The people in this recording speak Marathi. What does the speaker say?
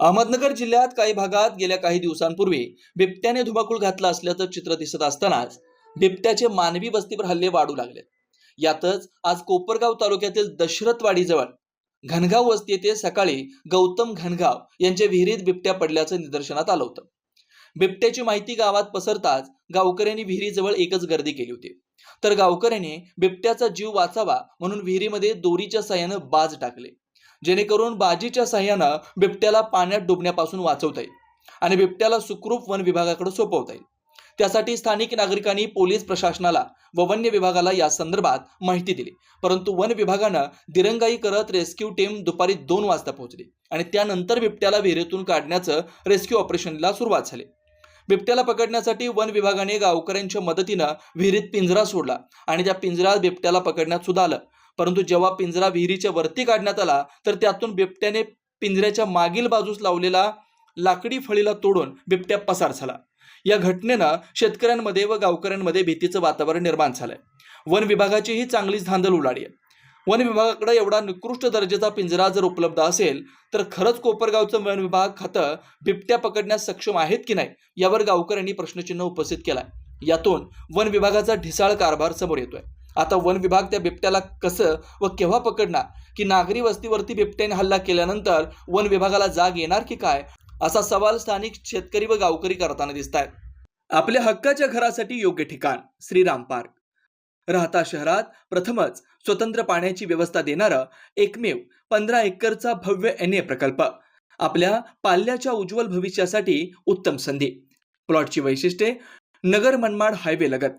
अहमदनगर जिल्ह्यात काही भागात गेल्या काही दिवसांपूर्वी बिबट्याने धुमाकूळ घातला असल्याचं चित्र दिसत असतानाच बिबट्याचे मानवी वस्तीवर हल्ले वाढू लागले. यातच आज कोपरगाव तालुक्यातील दशरथवाडीजवळ घनगाव वस्ती येथे सकाळी गौतम घनगाव यांच्या विहिरीत बिबट्या पडल्याचं निदर्शनात आलं होतं. बिबट्याची माहिती गावात पसरताच गावकऱ्यांनी विहिरीजवळ एकच गर्दी केली होती. तर गावकऱ्यांनी बिबट्याचा जीव वाचावा म्हणून विहिरीमध्ये दोरीच्या साह्यानं बाज टाकले. जेणेकरून बाजीच्या साह्यानं बिबट्याला पाण्यात डुबण्यापासून वाचवता येईल आणि बिबट्याला सुखरूप वन विभागाकडे सोपवता येईल. त्यासाठी स्थानिक नागरिकांनी पोलीस प्रशासनाला व वन्य विभागाला या संदर्भात माहिती दिली. परंतु वन विभागानं दिरंगाई करत रेस्क्यू टीम दुपारी दोन वाजता पोहोचली आणि त्यानंतर बिबट्याला विहिरीतून काढण्याचं रेस्क्यू ऑपरेशनला सुरुवात झाली. बिबट्याला पकडण्यासाठी वन विभागाने गावकऱ्यांच्या मदतीनं विहिरीत पिंजरा सोडला आणि त्या पिंजरात बिबट्याला पकडण्यात सुद्धा आलं. परंतु जेव्हा पिंजरा विहिरीच्या वरती काढण्यात आला तर त्यातून बिबट्याने पिंजऱ्याच्या मागील बाजूस लावलेला लाकडी फळीला तोडून बिबट्या पसार झाला. या घटनेनं शेतकऱ्यांमध्ये व गावकऱ्यांमध्ये भीतीचं वातावरण निर्माण झालंय. वन विभागाचीही चांगलीच धांदल उलाडी आहे. वन विभागाकडे एवढा निकृष्ट दर्जाचा पिंजरा जर उपलब्ध असेल तर खरंच कोपरगावचं वन विभाग खातं बिबट्या पकडण्यास सक्षम आहेत की नाही यावर गावकऱ्यांनी प्रश्नचिन्ह उपस्थित केलाय. यातून वन विभागाचा ढिसाळ कारभार समोर येतोय. आता वन विभाग त्या बिबट्याला कसं व केव्हा पकडणार? की नागरी वस्तीवरती बिबट्याने हल्ला केल्यानंतर वन विभागाला जाग येणार की काय? असा सवाल स्थानिक शेतकरी व गावकरी करताना दिसत आहेत आपल्या हक्काच्या घरासाठी योग्य ठिकाण श्रीराम पार्क. राहता शहरात प्रथमच स्वतंत्र पाण्याची व्यवस्था देणारा एकमेव पंधरा एकरचा भव्य एन ए प्रकल्प. आपल्या पाल्याच्या उज्ज्वल भविष्यासाठी उत्तम संधी. प्लॉटची वैशिष्ट्ये नगर मनमाड हायवे लगत.